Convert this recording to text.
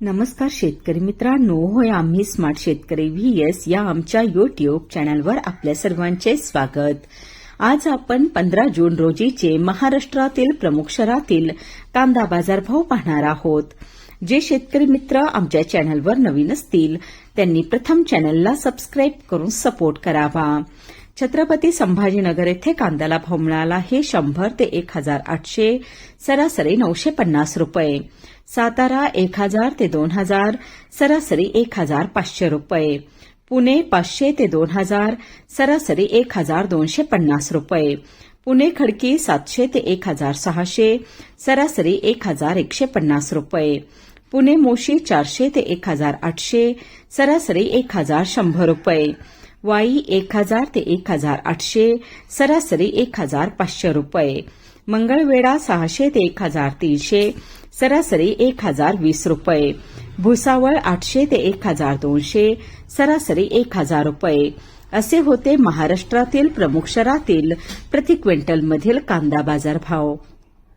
नमस्कार शेतकरी मित्रांनो होय आम्ही स्मार्ट शेतकरी व्ही एस या आमच्या युट्यूब चॅनलवर आपल्या सर्वांचे स्वागत. आज आपण पंधरा जून रोजीचे महाराष्ट्रातील प्रमुख शहरातील कांदा बाजारभाव पाहणार आहोत. जे शेतकरी मित्र आमच्या चॅनलवर नवीन असतील त्यांनी प्रथम चॅनलला सबस्क्राईब करून सपोर्ट करावा. छत्रपती संभाजीनगर येथे कांद्याला भाव मिळाला हे शंभर ते एक हजार आठशे सरासरी नऊशे पन्नास रुपये. सातारा एक हजार ते दोन हजार सरासरी एक हजार पाचशे रुपये पुणे पाचशे ते दोन हजार सरासरी एक हजार दोनशे पन्नास रुपये पुणे खडकी सातशे ते एक हजार सहाशे सरासरी एक हजार एकशे पन्नास रुपये पुणे मोशी चारशे ते एक हजार आठशे सरासरी एक हजार शंभर रुपये वाई एक हजार ते एक हजार आठशे सरासरी एक हजार पाचशे रुपये मंगळवेढा सहाशे ते एक हजार तीनशे सरासरी एक हजार वीस रुपये. भुसावळ आठशे ते एक हजार दोनशे सरासरी एक हजार रुपये. असे होते महाराष्ट्रातील प्रमुख शहरातील प्रति क्विंटलमधील कांदा बाजार भाव